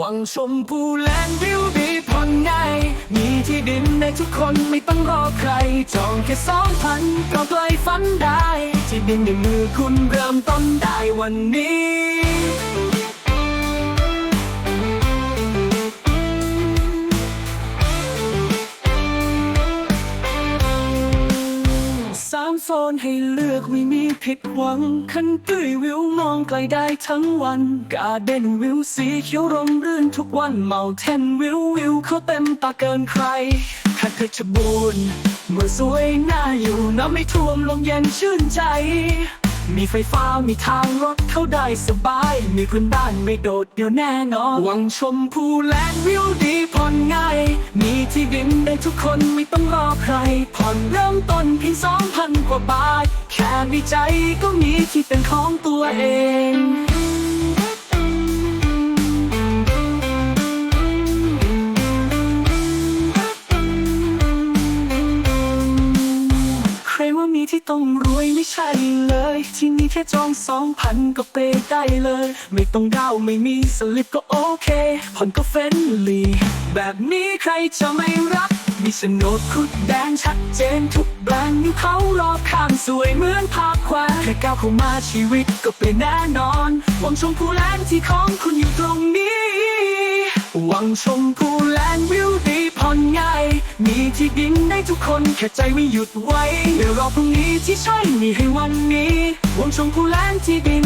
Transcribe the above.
วังชมพูแลนด์วิวดีผ่อนง่ายมีที่ดินในทุกคนไม่ต้องรอใคร จองแค่สองพันก็ไกลฝันได้ ที่ดินในมือคุณเริ่มต้นได้วันนี้ โซนให้เลือกไม่มีผิดหวัง คันตุ้ยวิวมองไกลได้ทั้งวัน กาเดนวิวสีเขียวร่มรื่นทุกวันเมาเทนวิววิวเขาเต็มตาเกินใครคัดเพชรบูรณ์เมื่อสวยน่าอยู่น้ำไม่ท่วมลมเย็นชื่นใจ มีไฟฟ้ามีทางรถเข้าได้สบาย มีพื้นบ้านไม่โดดเดี่ยวแน่นอน วังชมพูแลนวิวดีผ่อนง่าย มีที่ดินได้ทุกคนไม่ต้องรอใครผ่อนเริ่ แค่มีใจก็มีที่เป็นของตัวเองใครว่ามีที่ต้องรวยไม่ใช่เลย ที่นี่แค่จองสองพันก็เปได้เลย ไม่ต้องดาวไม่มีสลิปก็โอเค ผ่อนก็เฟรนลี่ แบบนี้ใครจะไม่รัก มีโฉนดคุดแดงชัดเจนทุกแบรนด์อยู่เขารอบข้างสวยเหมือนภาพแควาแค่ก้าวเข้ามาชีวิตก็เปลี่ยนแน่นอนหวังชมพูแลนด์ที่ของคุณอยู่ตรงนี้หวังชมพูแลนด์วิวดีผ่อนง่ายมีที่ดินได้ทุกคนแค่ใจไม่หยุดไว้เดี๋ยวรอพรุ่งนี้ที่ใช่มีให้วันนี้หวังชมพูแลนด์ที่ดิน